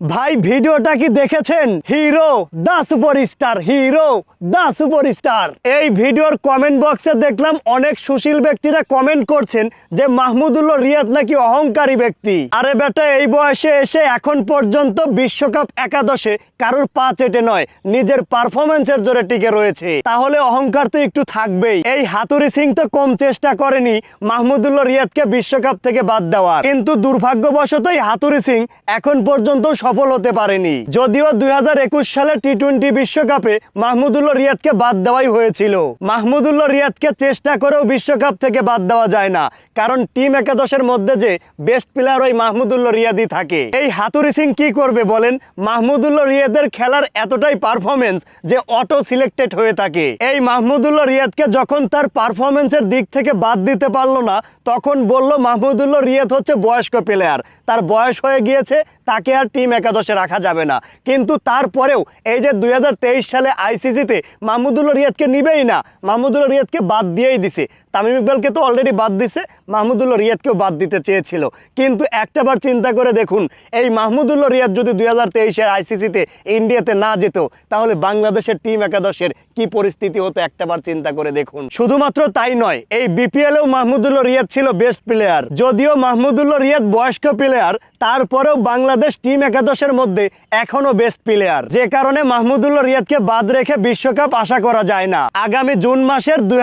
ভাই, ভিডিওটা কি দেখেছেন? Hero, the superstar, hero, the superstar. এই ভিডিওর কমেন্ট বক্সে দেখলাম অনেক সুশীল ব্যক্তিরা কমেন্ট করছেন যে মাহমুদুল্লাহ রিয়াদ নাকি অহংকারী ব্যক্তি। আরে বেটা, এই বয়সে এসে এখন পর্যন্ত বিশ্বকাপ একাদশে কারোর পা চেটে নয়, নিজের পারফরমেন্সের জোরে টিকে রয়েছে। তাহলে অহংকার তো একটু থাকবেই। এই হাতুরি সিং তো কম চেষ্টা করেনি মাহমুদুল্লাহ রিয়াদকে বিশ্বকাপ থেকে বাদ দেওয়ার। কিন্তু দুর্ভাগ্যবশত এই হাতুরি সিং এখন পর্যন্ত সফল হতে পারেনি। যদিও দুই হাজার একুশ সালে টি টোয়েন্টি বিশ্বকাপে মাহমুদুল্লাহ রিয়াদকে বাদ দেওয়াই হয়েছিল। মাহমুদুল্লাহ রিয়াদকে চেষ্টা করেও বিশ্বকাপ থেকে বাদ দেওয়া যায় না, কারণ টিম একাদশের মধ্যে যে বেস্ট প্লেয়ার ওই মাহমুদুল্লাহ রিয়াদই থাকে। এই হাতুরি সিং কি করবে বলেন? মাহমুদুল্লাহ রিয়াদের খেলার এতটাই পারফরমেন্স যে অটো সিলেক্টেড হয়ে থাকে। এই মাহমুদুল্লাহ রিয়াদকে যখন তার পারফরমেন্সের দিক থেকে বাদ দিতে পারল না, তখন বলল, মাহমুদুল্লাহ রিয়াদ হচ্ছে বয়স্ক প্লেয়ার তার বয়স হয়ে গিয়েছে তাকে আর টিম একাদশে রাখা যাবে না। কিন্তু তারপরেও এই যে দুই হাজার তেইশ সালে আইসিসিতে মাহমুদুল্লাহ রিয়াদকে নিবেই না, মাহমুদুল্লাহ রিয়াদকে বাদ দিয়েই দিছে। তামিম ইকবালকে তো অলরেডি বাদ দিছে, মাহমুদুল্লাহ রিয়াদকেও বাদ দিতে চেয়েছিল। কিন্তু একটাবার চিন্তা করে দেখুন, এই মাহমুদুল্লাহ রিয়াদ যদি দুই হাজার তেইশের আইসিসিতে ইন্ডিয়াতে না যেত, তাহলে বাংলাদেশের টিম একাদশের কি পরিস্থিতি হতো একটাবার চিন্তা করে দেখুন। শুধুমাত্র তাই নয়, এই বিপিএলেও মাহমুদুল্লাহ রিয়াদ ছিল বেস্ট প্লেয়ার যদিও মাহমুদুল্লাহ রিয়াদ বয়স্ক প্লেয়ার তারপরেও বাংলাদেশ টিম একাদশের মধ্যে এখনও বেস্ট প্লেয়ার যে কারণে মাহমুদুল্লাহ রিয়াদকে বাদ রেখে বিশ্বকাপ আশা করা যায় না। আগামী জুন মাসের দুই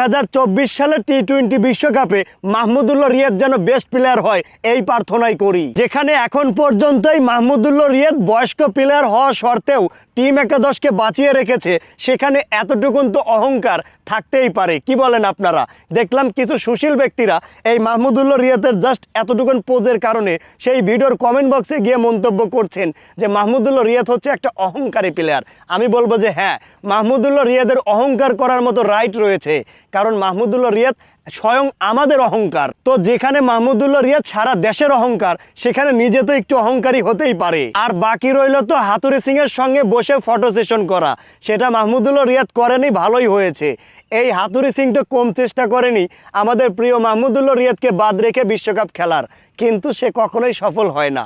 সালের টি টোয়েন্টি বিশ্বকাপে মাহমুদুল্লাহ রিয়াদ যেন বেস্ট প্লেয়ার হয়, এই প্রার্থনাই করি। যেখানে এখন পর্যন্তই মাহমুদুল্লাহ রিয়াদ বয়স্ক প্লেয়ার হওয়া সত্ত্বেও টিম একাদশকে বাঁচিয়ে রেখেছে, সেখানে এতটুকুন তো অহংকার থাকতেই পারে। কি বলেন আপনারা? দেখলাম কিছু সুশীল ব্যক্তিরা এই মাহমুদুল্লাহ রিয়াদের জাস্ট এতটুকুন পোজের কারণে সেই ভিডিওর কমেন্ট বক্সে গিয়ে মন্তব্য করছেন যে মাহমুদুল্লাহ রিয়াদ হচ্ছে একটা অহংকারী প্লেয়ার আমি বলব যে হ্যাঁ মাহমুদুল্লাহ রিয়াদের অহংকার করার মতো রাইট রয়েছে, কারণ মাহমুদুল্লাহ রিয়াদ স্বয়ং আমাদের অহংকার। তো যেখানে মাহমুদুল্লাহ রিয়াদ সারা দেশের অহংকার, সেখানে নিজে তো একটু অহংকারী হতেই পারে। আর বাকি রইল তো হাতুরি সিং এর সঙ্গে বসে ফটো সেশন করা। সেটা মাহমুদুল্লাহ রিয়াদ করেনি, ভালোই হয়েছে। এই হাতুরি সিং তো কম চেষ্টা করেনি আমাদের প্রিয় মাহমুদুল্লাহ রিয়াদকে বাদ রেখে বিশ্বকাপ খেলার, কিন্তু সে কখনোই সফল হয় না।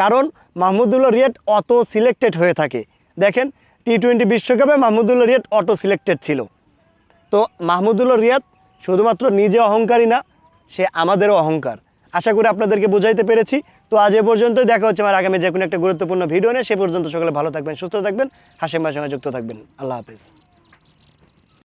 কারণ মাহমুদুল্লাহ রিয়াদ অত সিলেক্টেড হয়ে থাকে। দেখেন টি টোয়েন্টি বিশ্বকাপে মাহমুদুল্লাহ রিয়াদ অটো সিলেক্টেড ছিল। তো মাহমুদুল্লাহ রিয়াদ শুধুমাত্র নিজে অহংকারী না, সে আমাদেরও অহংকার। আশা করি আপনাদেরকে বোঝাইতে পেরেছি। তো আজ এ পর্যন্ত দেখা হচ্ছে আমার আগামী যে কোনো একটা গুরুত্বপূর্ণ ভিডিও নিয়ে। সে পর্যন্ত সকলে ভালো থাকবেন, সুস্থ থাকবেন, হাসিম ভাইয়ের সঙ্গে যুক্ত থাকবেন। আল্লাহ হাফেজ।